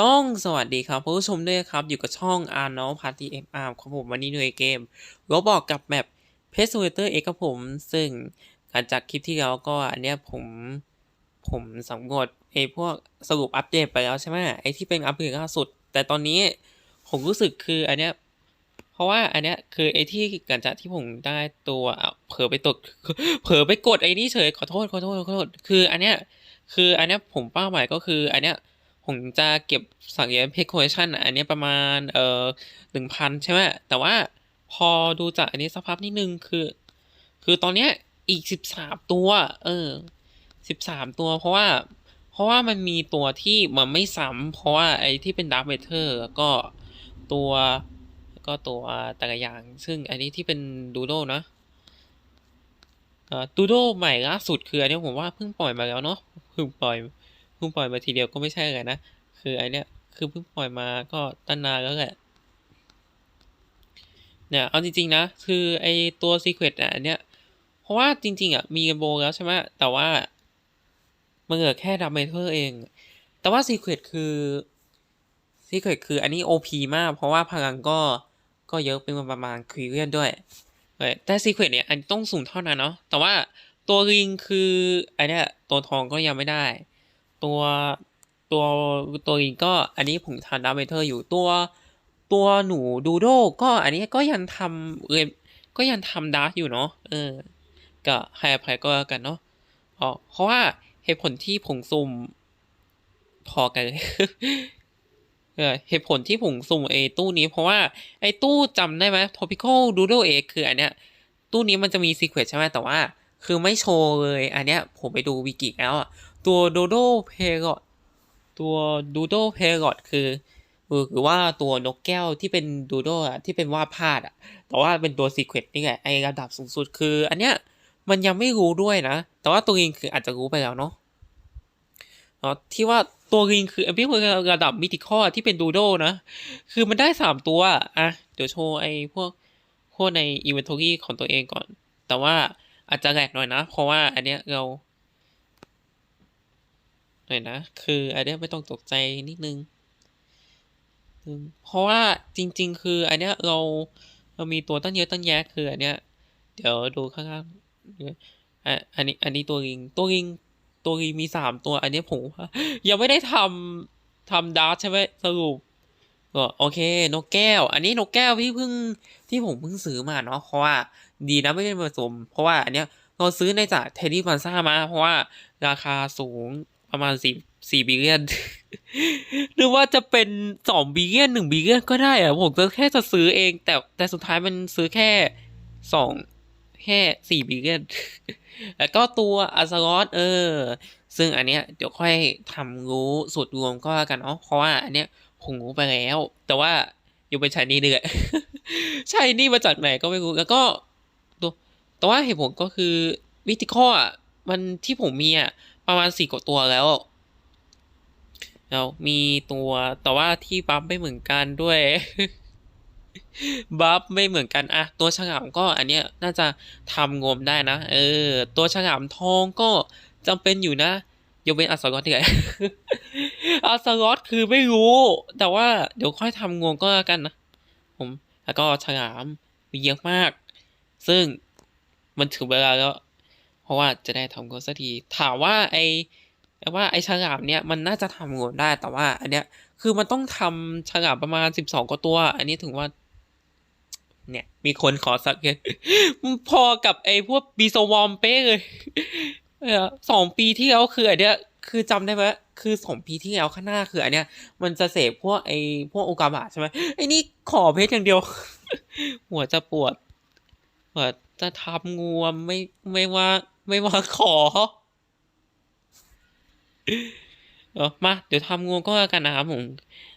ต้องสวัสดีครับผู้ชมด้วยครับ อยู่กับช่อง a r n o l Party M R ของผมวันนี้ในเกมเราบอกกับแมป p e s t w a t e r X ครับผม ซึ่งหลังจากคลิปที่แล้วก็อันเนี้ยผมผมสำรวจไอ้พวกสรุปอัปเดตไปแล้วใช่ไหมไอ้ที่เป็นอัปเดตล่าสุด แต่ตอนนี้ผมรู้สึกคืออันเนี้ยเพราะว่าอันเนี้ยคือไอ้ที่หลังจากที่ผมได้ตัวเผลอไปตกเผลอไปกดไอ้นี่เฉยขอโทษขอโทษขอโทษคืออันเนี้ยคืออันเนี้ยผมเป้าหมายก็คืออันเนี้ย ผมจะเก็บสังเกตเพจคเชันอันนี้ประมาณเอ่อหนึ่งพันใช่ไหมแต่ว่าพอดูจากอันนี้สักพักนิดนึงคือ คือตอนเนี้ยอีกสิบสามตัว เออสิบสามตัวเพราะว่า เพราะว่ามันมีตัวที่มันไม่ซ้ำเพราะว่าไอ้ที่เป็นดาร์เ a เ e อร์ก็ตัวก็ตัวแต่ละอย่าง ซึ่งอันนี้ที่เป็นดูโดนะดูโดใหม่ล่าสุดคืออันนี้ผมว่าเพิ่งปล่อยมาแล้วเนาะเพิ่งปล่อย พิ่งปล่อยมาทีเดียวก็ไม่ใช่เลยนะ คือไอเนี้ยคือเพิ่งปล่อยมาก็ตั้งนานแล้วแหละเนี่ยเอาจริงๆนะ คือไอตัว Secret อะอันเนี้ยเพราะว่าจริง ๆอะมีกันโบแล้วใช่ไหมแต่ว่ามันเหลือแค่ดับเบิลเทอร์เอง แต่ว่า Secret คือ Secret คืออันนี้ OP มาก เพราะว่าพลังก็ก็เยอะเป็นประมาณควีเรียนด้วยแต่ Secret เนี่ยอันต้องสูงเท่านั้นเนาะแต่ว่าตัวริงคืออันเนี้ยตัวทองก็ยังไม่ได้ ตัวตัวตัวริงก็อันนี้ผมทำดาเมเทอร์อยู่ตัว ตัวหนูดูโดก็อันนี้ก็ยังทำเอก็ยังทำดาร์กอยู่เนาะเออก็ให้อภัยก็แล้วกันเนาะอ๋อเพราะว่าเหตุผลที่ผมซุ่มพอกันเออเหตุผลที่ผมสุ่มไอ้ตู้นี้ เพราะว่าไอ้ตู้จำได้ไหม topical doodle egg คืออันเนี้ยตู้นี้มันจะมี secret ใช่ไหมแต่ว่า คือไม่โชว์เลย อันเนี้ยผมไปดูวิกิแล้วอะ ตัว dodo parrot ตัว dodo parrot คือหรือว่าตัวนกแก้วที่เป็น dodo อะที่เป็นว่าพาดอะ แต่ว่าเป็นตัว secret นี่แหละไอระดับสูงสุดคือ อันเนี้ยมันยังไม่รู้ด้วยนะ แต่ว่าตัวเองคืออาจจะรู้ไปแล้วเนาะอ๋อที่ว่าตัวริงคือไอ้พี่ระดับมิติคอที่เป็นดูโดนะ คือมันได้สามตัว อะ เดี๋ยวโชว์ไอ้พวกพวกในอินเวนทอรี่ของตัวเองก่อน แต่ว่าอาจจะแหลกหน่อยนะ เพราะว่าอันเนี้ยเรา น่อยนะ คืออันเนี้ยไม่ต้องตกใจนิดนึง เพราะว่าจริง ๆ คืออันเนี้ยเราเรามีตัวตั้งเยอะตั้งแยะคืออันเนี้ย เดี๋ยวดูข้างๆอะอันนี้อันนี้ตัวริงตัวริงตัวรีมีสามตัว อันนี้ผมยังไม่ได้ทำทำดาร์ใช่ไหมสรุปก็โอเคนกแก้ว อันนี้นกแก้วที่เพิ่งที่ผมเพิ่งซื้อมาเนาะเพราะว่าดีนะไม่เป็นผสม เพราะว่าอันเนี้ยเราซื้อในจากเทดดี้บันซ่ามา เพราะว่าราคาสูง ประมาณสี่สี่บิลเลียนหรือว่าจะเป็นสองบิลเลียนหนึ่งบิลเลียนก็ได้อะผมก็แค่จะซื้อเอง แต่แต่สุดท้ายมันซื้อแค่สองแค่สี่บิลเลียนแล้วก็ตัวอัซารอสเออ ซึ่งอันเนี้ยเดี๋ยวค่อยทำรู้สูตรรวมก็แล้วกันเนาะเพราะว่าอันเนี้ยผมรู้ไปแล้ว แต่ว่าอยู่เป็นชายนี่เดือชายนี่มาจากไหนก็ไม่รู้แล้วก็ตัวแต่ว่าเหตุผลก็คือวิธีข้ออะมันที่ผมมีอะ ประมาณสี่กว่าตัวแล้วแล้วมีตัวแต่ว่าที่ปั๊มไม่เหมือนกันด้วยบัฟไม่เหมือนกันอะตัวฉลามก็อันเนี้ยน่าจะทำงมได้นะ เออ ตัวฉลามทองก็จำเป็นอยู่นะยกเว้นอัสกอตที่ไหนอัสกอตคือไม่รู้ แต่ว่าเดี๋ยวค่อยทำงวงก็แล้วกันนะผมแล้วก็ฉลามมีเยอะมาก ซึ่งมันถึงเวลาแล้ว เพราะว่าจะได้ทำงวงสักที ถามว่าไอว่าไอฉลามเนี่ยมันน่าจะทำงวงได้แต่ว่า อันเนี้ยคือมันต้องทำฉลามประมาณสิบสองกว่าตัว อันนี้ถึงว่า เนี่ย มีคนขอสักเกพอกับไอพวกบีโซวอมเป้เลยสองปีที่แล้วคืออันเนี้ยคือจำได้ไหมคือสองปีที่แล้วข้างหน้าคืออันเนี้ย มันจะเสพพวกไอพวกโอกาบะใช่ไหมไอนี่ขอเพชรอย่างเดียว หัวจะปวดหัวจะทำงูไม่ไม่ว่า ไม่ว่าขอเออมา เดี๋ยวทำงูก็แล้วกันนะครับผม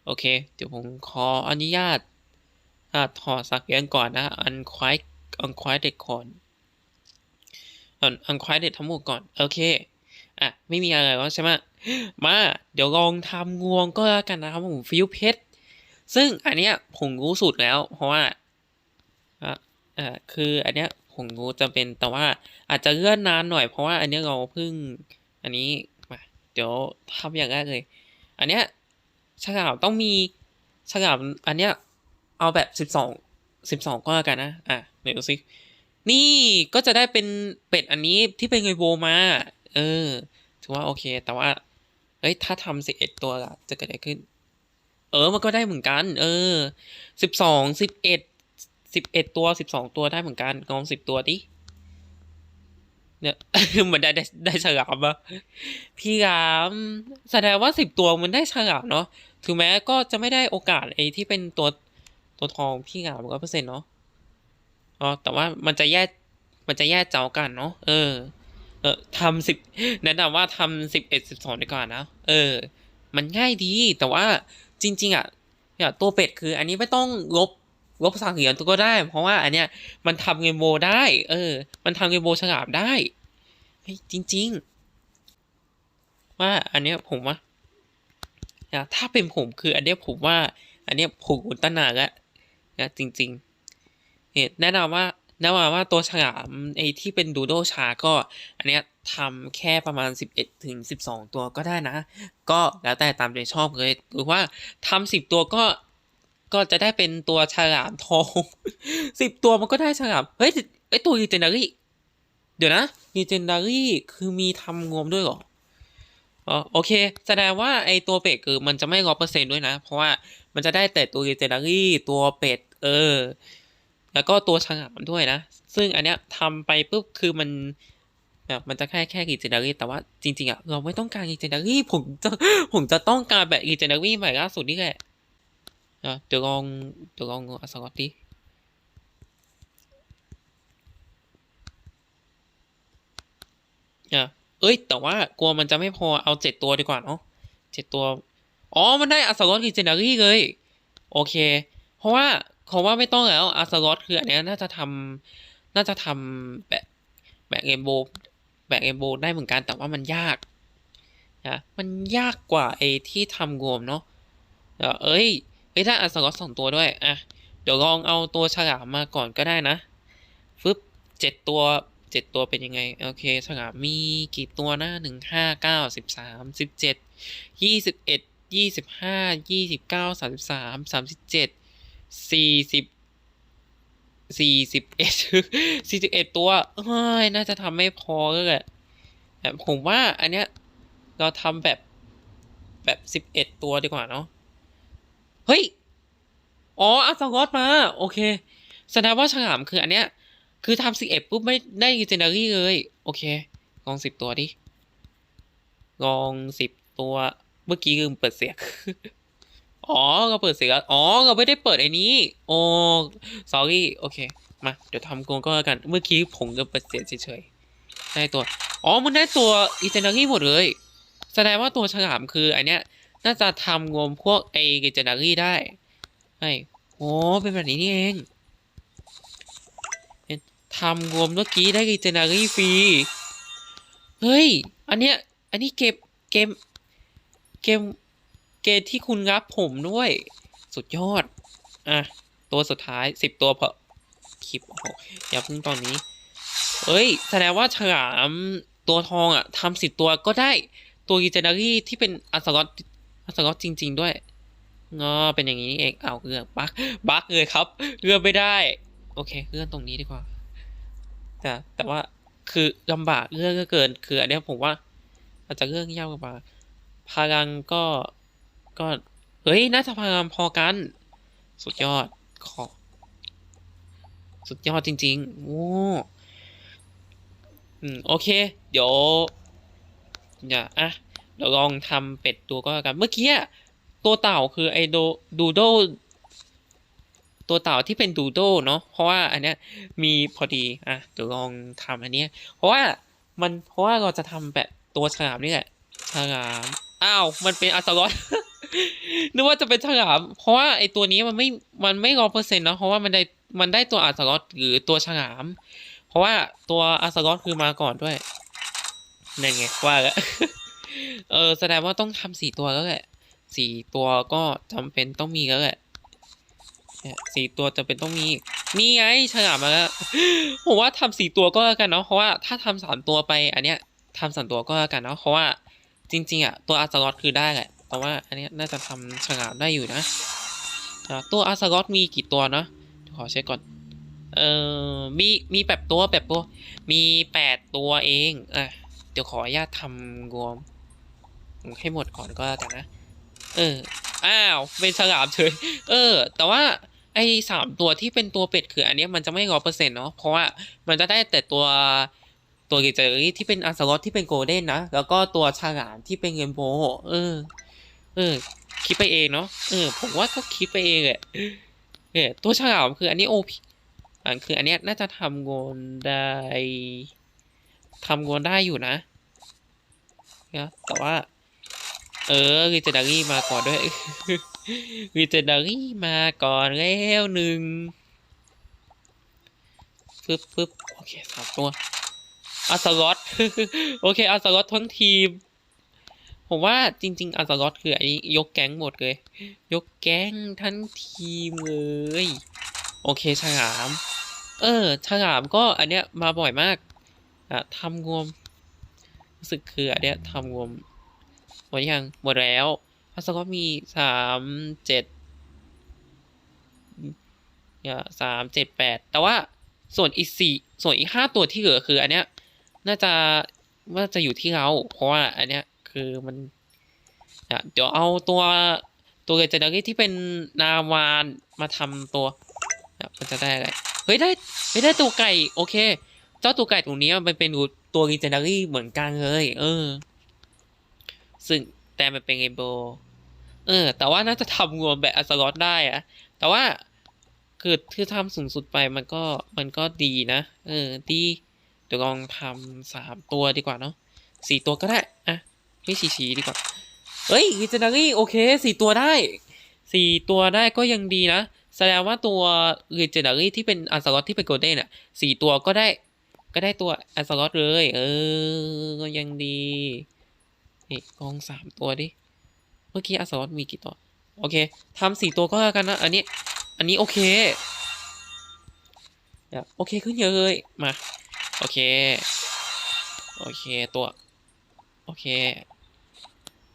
โอเค เดี๋ยวผมขออนุญาตถอดสักเรียนก่อนนะอันควายอันควายเด็กก่อนอันอันควายเด็กทั้งหมดก่อน โอเค อะ ไม่มีอะไรแล้วใช่ไหมมา เดี๋ยวลองทำงวงก็แล้วกันนะครับผมฟิวเพชรซึ่งอันเนี้ยผมรู้สูตรแล้ว เพราะว่าอะอ่าคืออันเนี้ย ผมรู้จำเป็นแต่ว่าอาจจะเลื่อนนานหน่อยเพราะว่าอันนี้เราเพิ่ง อันนี้มาเดี๋ยวทำอย่างแรกเลย อันเนี้ยฉลามต้องมีฉลามอันเนี้ยเอาแบบสิบสองสิบสองก็แล้วกันนะอะเดี๋ยวดูสินี่ก็จะได้เป็นเป็ดอันนี้ที่เป็นไงโวมาเออถือว่าโอเค แต่ว่าเอ้ยถ้าทำสิบเอ็ดตัวละจะเกิดอะไรขึ้น เออมันก็ได้เหมือนกัน เออสิบสองสิบเอ็ด สิบเอ็ดตัวสิบสองตัวได้เหมือนกันลองสิบตัวดิเนี่ยเหมือนได้ได้ได้ฉลามอะพี่รามแสดงว่าสิบตัวมันได้ฉลามเนาะถึงแม้ก็จะไม่ได้โอกาสไอ้ที่เป็นตัวตัวทองพี่รามร้อยเปอร์เซ็นต์เนาะอ๋อแต่ว่ามันจะแยกมันจะแยกเจ้ากันเนาะเออ เออทำสิบแนะนำว่าทำสิบเอ็ดสิบสองดีกว่านะเออ มันง่ายดีแต่ว่าจริง ๆอะเนี่ยตัวเป็ดคือ อันนี้ไม่ต้องลบ ลบสังเหรียญตัวก็ได้ เพราะว่าอันเนี้ยมันทำเกมโบได้ เออ มันทำเกมโบฉลามได้จริง ๆ ว่าอันเนี้ยผมว่าถ้าเป็นผมคืออันเนี้ยผมว่า อันเนี้ยผมอุตนาแล้วนะจริงๆเนี่ยแนะนำว่าแนะนำว่าตัวฉลามไอที่เป็นดูโดชาก็ อันเนี้ยทำแค่ประมาณ 11ถึง12 ตัวก็ได้นะ ก็แล้วแต่ตามใจชอบเลยหรือว่าทำ10 ตัวก็ ก็จะได้เป็นตัวฉลามทอง10ตัวมันก็ได้ฉลาม เฮ้ยไอยตัว legendary เดี๋ยวนะ legendary คือมีทำงวมด้วยหรออ๋อโอเค แสดงว่าไอตัวเป็ดคือมันจะไม่ร้อเปอร์เซ็นต์ด้วยนะ เพราะว่ามันจะได้แต่ตัว legendary ตัวเป็ด เออ แล้วก็ตัวฉลามด้วยนะ ซึ่งอันเนี้ยทำไปปุ๊บคือมันแบบมันจะแค่แค่ legendary แต่ว่าจริงๆอะเราไม่ต้องการ legendary ผมจะผมจะต้องการแบบ legendary ใหม่ล่าสุดนี่แหละะเดี๋ยวลองเดี๋ยวลองอัสกอตดิอะเอ้ย แต่ว่ากลัวมันจะไม่พอเอาเจ็ดตัวดีกว่าเนาะเจ็ดตัว อ๋อ มันได้อัสกอต legendary เลย โอเค เพราะว่าเขาว่าไม่ต้องแล้วอาร์ซารอสคืออันนี้น่าจะทำน่าจะทำแบบแบบเกมโบแบบเกมโบได้เหมือนกันแต่ว่ามันยากนะมันยากกว่าไอ้ที่ทำรวมเนาะเอ้ย เอ้ยถ้าอาร์ซารอสสองตัวด้วย อะ เดี๋ยวลองเอาตัวฉลามมาก่อนก็ได้นะฟึบเจ็ดตัวเจ็ดตัวเป็นยังไง โอเค ฉลามมีกี่ตัวนะหนึ่งห้าเก้าสิบสามสิบเจ็ดยี่สิบเอ็ดยี่สิบห้ายี่สิบเก้าสามสิบสามสามสิบเจ็ดสี่สิบสี่สิบเอ็ดสี่สิบเอ็ดตัวเอ้ยน่าจะทำไม่พอก็แหละผมว่าอันเนี้ยเราทำแบบแบบสิบเอ็ดตัวดีกว่าเนาะ เฮ้ย อ๋ออัลซากอสมา โอเค แสดงว่าฉลามคืออันเนี้ย คือทำสิบเอ็ดปุ๊บไม่ได้เจเนอรี่เลย โอเค ลองสิบตัวดิ ลองสิบตัว เมื่อกี้ลืมเปิดเสียง อ๋อ เราเปิดเสียงแล้วอ๋อ เราไม่ได้เปิดไอ้นี้ โอ้ sorry โอเค มา เดี๋ยวทำโกงก็แล้วกัน เมื่อกี้ผมก็เปิดเสียงเฉยๆ ได้ตัว อ๋อ มันได้ตัวอีเจน a รี่หมดเลย แสดงว่าตัวฉลามคืออันเนี้ย น่าจะทำรวมพวกไออีเจน a รี่ได้ใช่โอ้เป็นแบบนี้นี่เองเนี่ยทำรวมเมื่อกี้ได้อีเจน a รี่ฟรี เฮ้ย อันเนี้ย อันนี้เกมเกม เกม เกมที่คุณรับผมด้วย สุดยอด อะ ตัวสุดท้ายสิบตัวเพอคลิปโอ้โหอย่าเพิ่งตอนนี้เอ้ย แสดงว่าฉลามตัวทองอะทำสิบตัวก็ได้ตัวอีเจนารี่ที่เป็นอัสกอต สกอตจริง ๆ ด้วยงอเป็นอย่างนี้เองเอาเรือบักบักเลยครับเลื่อไม่ได้ โอเคเลื่อนตรงนี้ดีกว่า แต่แต่ว่าคือลำบากเรื่อก็เกิน คืออันนี้ผมว่า อาจจะเรื่องยากกว่าพลังก็ก็เฮ้ยน่าจะพลังพอกัน สุดยอดขอสุดยอดจริงๆโอ้อืมโอเค เดี๋ยวอย่าอะ เดี๋ยวลองทำเป็ดตัวก็แล้วกันเมื่อกี้ตัวเต่าคือไอโดดูโดตัวเต่าที่เป็นดูโดเนาะเพราะว่าอันเนี้ยมีพอดีอะเดี๋ยวลองทำอันเนี้ยเพราะว่ามันเพราะว่าเราจะทำแบบตัวฉลามนี่แหละฉลามอ้าวมันเป็นอัลตรอสนึกว่าจะเป็นฉลาม เพราะว่าไอตัวนี้มันไม่มันไม่ร้อยเปอร์เซ็นต์นะเพราะว่ามันได้มันได้ตัวอัลตรอสหรือตัวฉลาม เพราะว่าตัวอัลตรอสคือมาก่อนด้วยนั่นไงว่าแล้ว เออแสดงว่าต้องทำสี่ตัวแล้วแหละสี่ตัวก็จำเป็นต้องมีแล้วแหละสี่ตัวจำเป็นต้องมีนี่ไงฉลามมาแล้วผมว่าทำสี่ตัวก็แล้วกันเนาะเพราะว่าถ้าทำสามตัวไป อันเนี้ยทำสามตัวก็แล้วกันเนาะเพราะว่าจริง ๆอะตัวอัลตรอสคือได้แหละตแต่ว่าอันเนี้ยน่าจะทำฉลามได้อยู่นะตัวอาซารอสมีกี่ตัวนะเดี๋ยวขอเช็คก่อนเอ่อมีมีแปดตัวแปดตัว มีแปดตัวเองอะเดี๋ยวขออนุญาตทำรวม ให้หมดก่อนก็แล้วกันนะ เออ อ้าวเป็นฉลามเฉย เออ แต่ว่าไอ้สามตัวที่เป็นตัวเป็ดคืออันนี้มันจะไม่ร้อยเปอร์เซ็นต์เนาะเพราะว่ามันจะได้แต่ตัวตัวกิจกรที่เป็นอาร์ซารอสที่เป็นโกลเด้นนะ แล้วก็ตัวฉลามที่เป็นเรนโบเออ เออ คิดไปเองเนาะเออ ผมว่าก็คิดไปเองแหละเออตัวฉลามคืออันนี้โอพีอันคืออันเนี้ยน่าจะทำโกลได้ทำโกลได้อยู่นะนะแต่ว่า เออ r ีเจนารี่มาก่อนด้วย r ีเจนารี่มาก่อนแล้วหนึ่งปึ๊บปึ๊บโอเคสามตัวอาสลอตโอเคอาสลอตทั้งทีม ผมว่าจริง ๆอาสลอตคืออันนี้ยกแก๊งหมดเลย ยกแก๊งทั้งทีมเลย โอเคฉลาม เออฉลามก็อันเนี้ยมาบ่อยมากอะทำงวมรู้สึกคืออันเนี้ยทำงวม หมดยังหมดแล้วพัสก็มีสามเจ็ดเนี่ยสามเจ็ดแปดแต่ว่าส่วนอีกสี่ส่วนอีกห้าตัวที่เหลือคืออันเนี้ยน่าจะน่าจะอยู่ที่เรา เพราะว่าอันเนี้ยคือมันอะเดี๋ยวเอาตัวตัวเกจเดอรี่ที่เป็นนาวานมาทำตัวมันจะได้อะไรเฮ้ยได้เฮ้ยได้ตัวไก่ โอเค เจ้าตัวไก่ตรงนี้มันเป็นตัวรีเจนดารี่เหมือนกันเลย เออ ซึ่งแต่มันเป็นเรนโบว์เออ แต่ว่าน่าจะทำรวมแบบอัสลอตได้อะแต่ว่าคือที่ทำสูงสุดไปมันก็มันก็ดีนะ เออ ดีเดี๋ยวลองทำสามตัวดีกว่าเนาะสี่ตัวก็ได้อะไม่ชี้ชี้ดีกว่าเฮ้ยลิเจนารี่โอเคสี่ตัวได้สี่ตัวได้ก็ยังดีนะ แสดงว่าตัวลิเจนารี่ที่เป็นอัสลอตที่เป็นโกลเด้นอะสี่ตัวก็ได้ก็ได้ตัวอัสลอตเลย เออ ก็ยังดี นี่กองสามตัวดิ เมื่อกี้อัสลอตมีกี่ตัว โอเคทำสี่ตัวก็แล้วกันนะ อันนี้ อันนี้โอเค โอเคขึ้นเยอะเลย มา โอเค โอเคตัว โอเค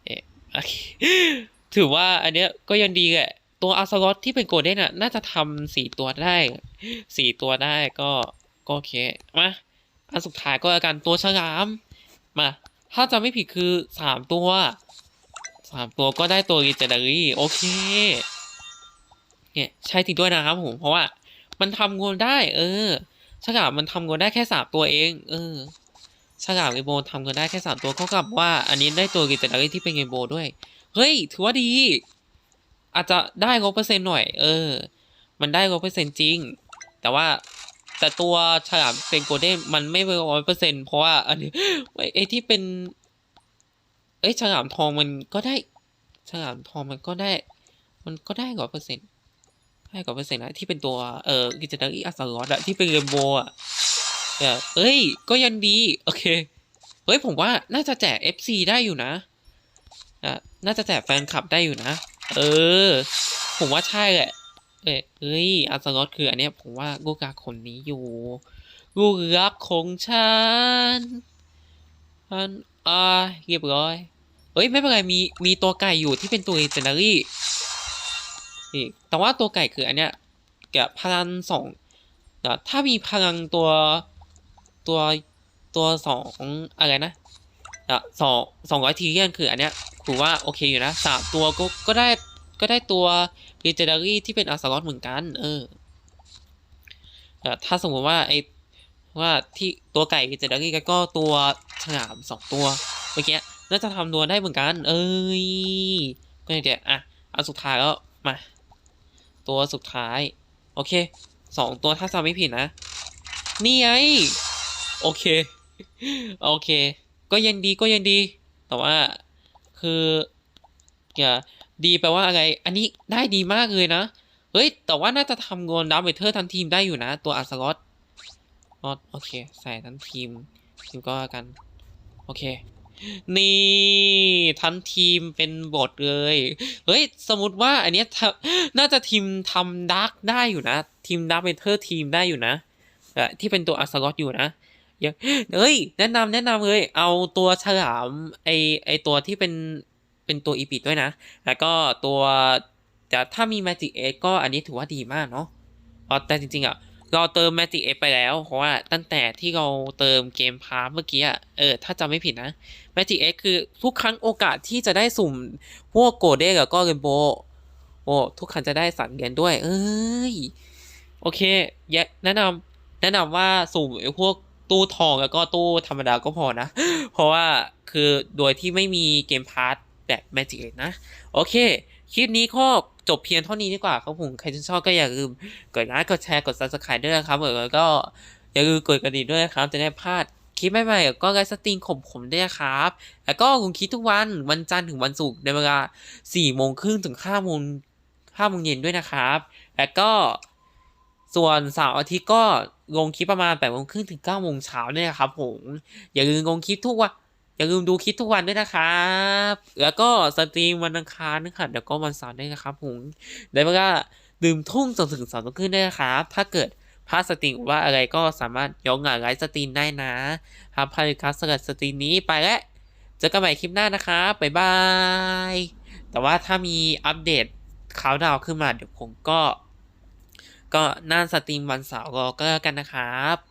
เอ๊ะโอเคถือว่าอันเนี้ยก็ยังดีแหละ ตัวอัสลอตที่เป็นโกลเด้นอะ น่าจะทำสี่ตัวได้สี่ตัวได้ก็ก็โอเค มา อันสุดท้ายก็แล้วกันตัวฉลาม มา ถ้าจะไม่ผิดคือสามตัวสามตัวก็ได้ตัวรีเจนดารี่โอเค เนี่ยใช่จริงด้วยนะครับผมเพราะว่า มันทำงวนได้ เออฉลามมันทำงวนได้แค่สามตัวเอง เออฉลามเรนโบว์ทำงวนได้แค่สามตัวก็กลับว่า อันนี้ได้ตัวรีเจนดารี่ที่เป็นเรนโบว์ด้วย เฮ้ย ถือว่าดี อาจจะได้ร้อยเปอร์เซ็นต์หน่อย เออ มันได้ร้อยเปอร์เซ็นต์จริง แต่ว่า แต่ตัวฉลามเป็นโกลเด้นมันไม่ร้อยเปอร์เซ็นต์เพราะว่าอันนี้ไอ้ที่เป็นเอ้ยฉลามทองมันก็ได้ฉลามทองมันก็ได้ มันก็ได้ร้อยเปอร์เซ็นต์ให้ร้อยเปอร์เซ็นต์นะที่เป็นตัวเอ่อกิจการอีอัสลอตอะที่เป็นเรนโบว์อะเอ้ย ก็ยังดี โอเคเฮ้ยผมว่าน่าจะแจก FC ได้อยู่นะอะน่าจะแจกแฟนคลับได้อยู่นะ เออ ผมว่าใช่แหละ เอ้ยเอ้ยอัสลอตคืออันเนี้ยผมว่าลูกกาคนนี้อยู่ลูกรักของฉันอันอ่าเรียบร้อยเอ้ย ไม่เป็นไรมีมีตัวไก่อยู่ที่เป็นตัวเจนดารี่นี่แต่ว่าตัวไก่คืออันเนี้ยกับพลังสองนะถ้ามีพลังตัวตัวตัวสองอะไรนะอะสองสองร้อยทีเรียนคืออันเนี้ยถือว่าโอเคอยู่นะสามตัวก็ก็ได้ ก็ได้ตัวเ e เจนดารี่ที่เป็นอาร์ซารอสเหมือนกัน เออถ้าสมมติว่าไอว่าที่ตัวไก่เ e เจนดารี่ก็ตัวฉลามสองตัวเมื่อกี้น่าจะทำตัวได้เหมือนกัน เอ้ยก็ยังเดี๋ยวอะอันสุดท้ายแล้วมาตัวสุดท้าย โอเคสองตัวถ้าจำไม่ผิดนะ นี่ไงโอเค โอเค ก็ยังดีก็ยังดี แต่ว่าคืออย่า ดีแปลว่าอะไร อันนี้ได้ดีมากเลยนะ เฮ้ย แต่ว่าน่าจะทำเงินดับเบิลเทอร์ทันทีมได้อยู่นะ ตัวอัสลอตโอเค ใส่ทั้งทีมทีมก็กัน โอเค นี่ ทั้งทีมเป็นบทเลย เฮ้ย สมมติว่าอันเนี้ยน่าจะทีมทำดาร์กได้อยู่นะ ทีมดาร์กเมเทอร์ทีมได้อยู่นะที่เป็นตัวอัสลอตอยู่นะยังเฮ้ย แนะนำแนะนำเลย เอาตัวฉลามไอไอตัวที่เป็น เป็นตัวอีพิดด้วยนะ แล้วก็ตัวแต่ถ้ามี Magic X ก็อันนี้ถือว่าดีมากเนาะอ๋อแต่จริงๆอะเราเติม Magic X ไปแล้วเพราะว่าตั้งแต่ที่เราเติมเกมพาร์ทเมื่อกี้อะเออถ้าจำไม่ผิดนะ Magic X คือทุกครั้งโอกาสที่จะได้สุ่มพวกโกลเด้กับก็เรนโบโอ้ทุกครั้งจะได้สันเหรียญด้วย เอ้ยโอเคแยะแนะนำแนะนำว่าสุ่มไอ้พวกตู้ทองแล้วก็ตู้ธรรมดาก็พอนะ เพราะว่าคือโดยที่ไม่มีเกมพาร์ท แบบ Magic X นะ โอเค คลิปนี้ก็จบเพียงเท่านี้ดีกว่าครับผม ใครที่ชอบก็อย่าลืมกดไลค์กดแชร์กด subscribe ด้วยนะครับแล้วก็อย่าลืมกดกระดิ่งด้วยนะครับ จะได้พลาดคลิปใหม่ๆก็ไลฟ์สตรีมของผมด้วยนะครับ แล้วก็ผมคิดทุกวันวันจันทร์ถึงวันศุกร์ในเวลา4โมงครึ่งถึง5โมง5โมงเย็นด้วยนะครับ แล้วก็ส่วนเสาร์อาทิตย์ก็ลงคลิปประมาณ8โมงครึ่งถึง9โมงเช้าเนี่ยนะครับผม อย่าลืมลงคลิปทุกวัน อย่าลืมดูคลิปทุกวันด้วยนะครับ แล้วก็สตรีมวันอังคารนะครับแล้วก็วันเสาร์ด้วยนะครับผมในเวลาดื่มทุ่มจนถึงสองทุ่มครึ่งด้วยนะครับ ถ้าเกิดพลาดสตรีมว่าอะไรก็สามารถย้อนหลังไลฟ์สตรีมได้นะครับพาริคัสสกัดสตรีมนี้ไปแล้วเจอกันใหม่คลิปหน้านะครับบ๊ายบาย แต่ว่าถ้ามีอัปเดตข่าวดาวขึ้นมาเดี๋ยวผมก็ ก็น่าสตรีมวันเสาร์ก็แล้วกันนะครับ